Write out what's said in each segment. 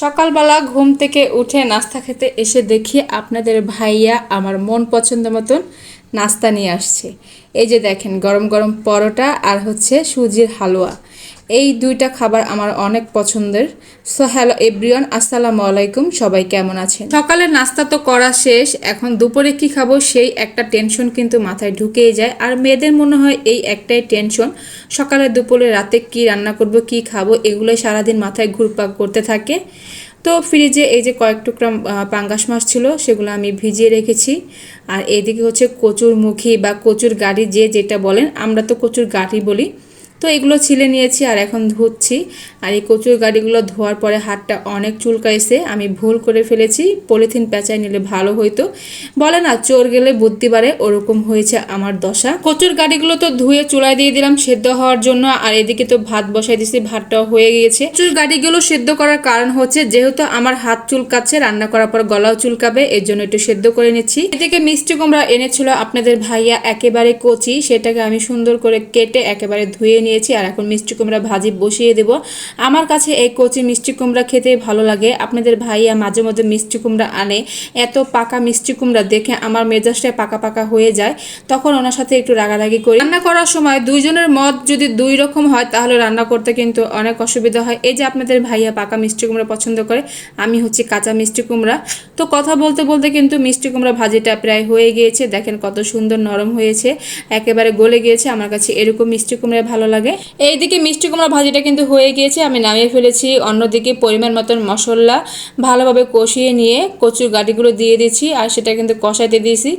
সকালবেলা ঘুম থেকে উঠে নাস্তা খেতে এসে দেখি আপনাদের ভাইয়া আমার মন পছন্দ মতন নাস্তা নিয়ে আসছে। এই যে দেখেন, গরম গরম পরোটা আর হচ্ছে সুজির হালুয়া। এই দুইটা খাবার আমার অনেক পছন্দের। সো হ্যালো এভরিওয়ান আসসালামু আলাইকুম, সবাই কেমন আছেন? সকালের নাস্তা তো করা শেষ, এখন দুপুরে কি খাব সেই একটা টেনশন কিন্তু মাথায় ঢুকেই যায়। আর মেয়েদের মনে হয় এই একটাই টেনশন সকালে, দুপুরে, রাতে কি রান্না করব, কি খাব, এগুলোই সারাদিন মাথায় ঘুরপাক করতে থাকে। তো ফ্রিজে এই যে কয়েক টুকরা পাঙ্গাস মাছ ছিল, সেগুলো আমি ভিজিয়ে রেখেছি। আর এদিকে হচ্ছে কচুর মুখী বা কচুর গাড়ি যে যেটা বলেন, আমরা তো কচুর গাড়ি বলি। তো এগুলো ছিলে নিয়েছি আর এখন ধুচ্ছি। আর এই কচুর গাড়িগুলো ধোয়ার পরে হাতটা অনেক চুলকাইছে। আমি ভুল করে ফেলেছি, পলিথিন পেঁচায় নিলে ভালো হইতো। বলে না, চোর গেলে বুদ্ধি বাড়ে, ওরকম হয়েছে আমার দশা। কচুর গাড়িগুলো তো ধুয়ে চুলায় দিয়ে দিলাম সেদ্ধ হওয়ার জন্য, আর এদিকে তো ভাত বসাই দিছি, ভাতটাও হয়ে গিয়েছে। কচুর গাড়িগুলো সেদ্ধ করার কারণ হচ্ছে, যেহেতু আমার হাত চুলকাচ্ছে, রান্না করার পর গলাও চুলকাবে, এর জন্য একটু সেদ্ধ করে নিচ্ছি। এদিকে মিষ্টি কুমড়া এনেছিল আপনাদের ভাইয়া, একেবারে কচি, সেটাকে আমি সুন্দর করে কেটে একেবারে ধুয়ে নিয়েছি আর এখন মিষ্টি কুমড়া ভাজি বসিয়ে দেব। আমার কাছে এই কচি মিষ্টি কুমড়া খেতে ভালো লাগে। আপনাদের ভাইয়া মাঝে মধ্যে মিষ্টি কুমড়া আনে। এত পাকা মিষ্টি কুমড়া দেখে আমার মেজাজটা পাকা পাকা হয়ে যায়। তখন ওনার সাথে একটু রাগারাগি করি। রান্না করার সময় দুইজনের মত যদি দুই রকম হয়, তাহলে রান্না করতে কিন্তু অনেক অসুবিধা হয়। এই যে আপনাদের ভাইয়া পাকা মিষ্টি কুমড়া পছন্দ করে, আমি হচ্ছে কাঁচা মিষ্টি কুমড়া। তো কথা বলতে বলতে কিন্তু মিষ্টি কুমড়া ভাজিটা প্রায় হয়ে গিয়েছে। দেখেন কত সুন্দর নরম হয়েছে, একেবারে গলে গিয়েছে। আমার কাছে এরকম মিষ্টি কুমড়া ভালো লাগে। এইদিকে মিষ্টি কুমড়া ভাজিটা কিন্তু হয়ে গিয়েছে, আমি নামিয়ে ফেলেছি। অন্যদিকে পরিমাণ মতন মশলা ভালোভাবে কষিয়ে নিয়ে কচুর গাড়িগুলো দিয়ে দিয়েছি আর সেটা কিন্তু কষাইতে দিয়েছি।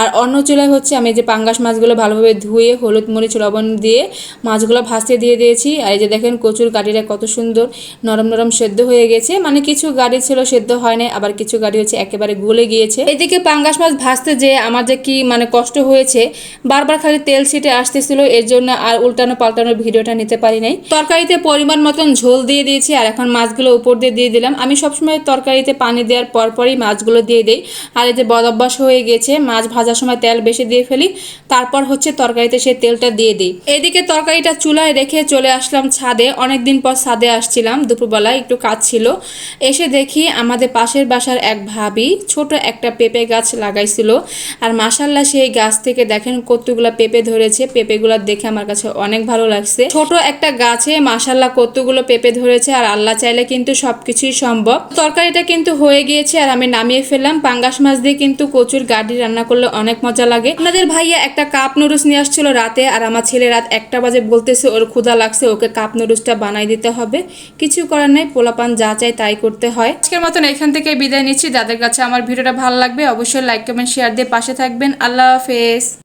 আর অন্য চুলায় হচ্ছে আমি যে পাঙ্গাস মাছগুলো ভালোভাবে ধুয়ে হলুদ মরিচ, লবণ দিয়ে মাছগুলো ভাসতে দিয়ে দিয়েছি। আর এই যে দেখেন কচুর গাড়িটা কত সুন্দর নরম নরম সেদ্ধ হয়ে গেছে। মানে কিছু গাড়ি ছিল সেদ্ধ হয় না আবার কিছু গাড়ি হচ্ছে একেবারে গলে গিয়েছে। এদিকে পাঙ্গাস মাছ ভাজতে যে আমার যে কি মানে কষ্ট হয়েছে, বারবার খালি তেল ছিটে আসতেছিল, এর জন্য আর উল্টানো পাল্টানোর ভিডিওটা নিতে পারি নাই। তরকারিতে পরিমাণ মতন ঝোল দিয়ে দিয়েছি আর এখন মাছগুলো উপর দিয়ে দিয়ে দিলাম। আমি সবসময় তরকারিতে পানি দেওয়ার পরপরই মাছগুলো দিয়ে দিই। আর এতে যে বদ অভ্যাস হয়ে গেছে, মাছ ভাজার সময় তেল বেশি দিয়ে ফেলি, তারপর হচ্ছে তরকারিতে সেই তেলটা দিয়ে দিই। এদিকে তরকারিটা চুলায় রেখে চলে আসলাম ছাদে। অনেকদিন পর ছাদে আসছিলাম দুপুরবেলায় একটু কাজ ছিল। এসে দেখি আমাদের পাশের বাসার এক ভাবি ছোট একটা পেঁপে গাছ লাগাইছিল। আর মাসাল্লাহ সেই গাছ থেকে দেখেন কতগুলা পেঁপে ধরেছে। পেঁপেগুলো দেখে আমার কাছে অনেক ভালো লাগছে। ছোট একটা গাছে মাসাল্লাহ কতগুলো পেঁপে ধরেছে আর আল্লাহ চাইলে কিন্তু সবকিছুই সম্ভব। তরকারিটা কিন্তু হয়ে গিয়েছে আর আমি নামিয়ে ফেললাম। পাঙ্গাস মাছ দিয়ে কিন্তু কচুর গাড়ি রান্না করলে অনেক মজা লাগে। আপনাদের ভাইয়া একটা কাপ নুডলস নিয়ে আসছিল রাতে আর আমার ছেলে রাত একটা বাজে বলতেছে, ওর ক্ষুধা লাগছে, ওকে কাপ নুডলসটা বানাই দিতে হবে। কিছু করার নেই, পোলাপান যা চাই তাই করতে হয়। আজকের মতন এখান থেকে বিদায় নিচ্ছি। যাদের কাছে আমার ভিডিওটা ভালো লাগবে, অবশ্যই লাইক কমেন্ট শেয়ার দিয়ে পাশে থাকবেন। আল্লাহ হাফেজ।